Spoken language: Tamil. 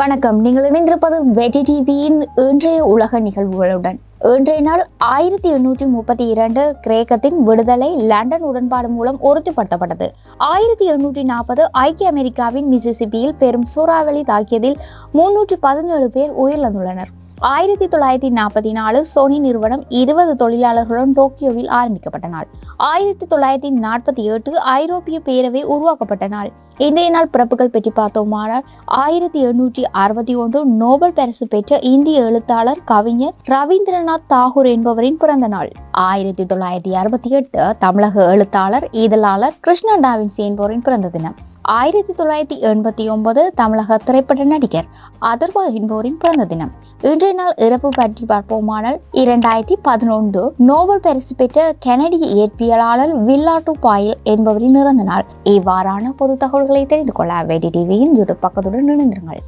வணக்கம். நீங்கள் இணைந்திருப்பது வெற்றி டிவியின் இன்றைய உலக நிகழ்வுகளுடன். இன்றைய நாள் ஆயிரத்தி எண்ணூற்றி முப்பத்தி இரண்டு கிரேக்கத்தின் விடுதலை லண்டன் உடன்பாடு மூலம் உறுதிப்படுத்தப்பட்டது. ஆயிரத்தி எண்ணூற்றி நாற்பது ஐக்கிய அமெரிக்காவின் மிசிசிபியில் பெரும் சூறாவளி தாக்கியதில் முன்னூற்றி பதினேழு பேர் உயிரிழந்துள்ளனர். ஆயிரத்தி தொள்ளாயிரத்தி நாற்பத்தி நாலு சோனி நிறுவனம் இருபது தொழிலாளர்களுடன் டோக்கியோவில் ஆரம்பிக்கப்பட்ட நாள். ஆயிரத்தி தொள்ளாயிரத்தி நாற்பத்தி எட்டு ஐரோப்பிய பேரவை உருவாக்கப்பட்ட நாள். இன்றைய நாள் பிறப்புகள் பற்றி பார்த்தோமானால் ஆயிரத்தி எண்ணூற்றி அறுபத்தி ஒன்று நோபல் பரிசு பெற்ற இந்திய எழுத்தாளர் கவிஞர் ரவீந்திரநாத் தாகூர் என்பவரின் பிறந்த நாள். ஆயிரத்தி தொள்ளாயிரத்தி அறுபத்தி எட்டு தமிழக எழுத்தாளர் இதழாளர் கிருஷ்ணன் டாவின்சி என்பவரின் பிறந்த தினம். ஆயிரத்தி தொள்ளாயிரத்தி எண்பத்தி ஒன்பது தமிழக திரைப்பட நடிகர் அதர்வா என்பவரின் பிறந்த தினம். இன்றைய நாள் இறப்பு பற்றி பார்ப்போமானால் இரண்டாயிரத்தி பதினொன்று நோபல் பரிசு பெற்ற கனடிய இயற்பியலாளர் வில்லாட்டு பாயில் என்பவரின் இறந்த நாள். இவ்வாறான பொது தகவல்களை தெரிந்து கொள்ள வெடி டிவியின் யூடியூப் பக்கத்துடன் இணைந்திருங்கள்.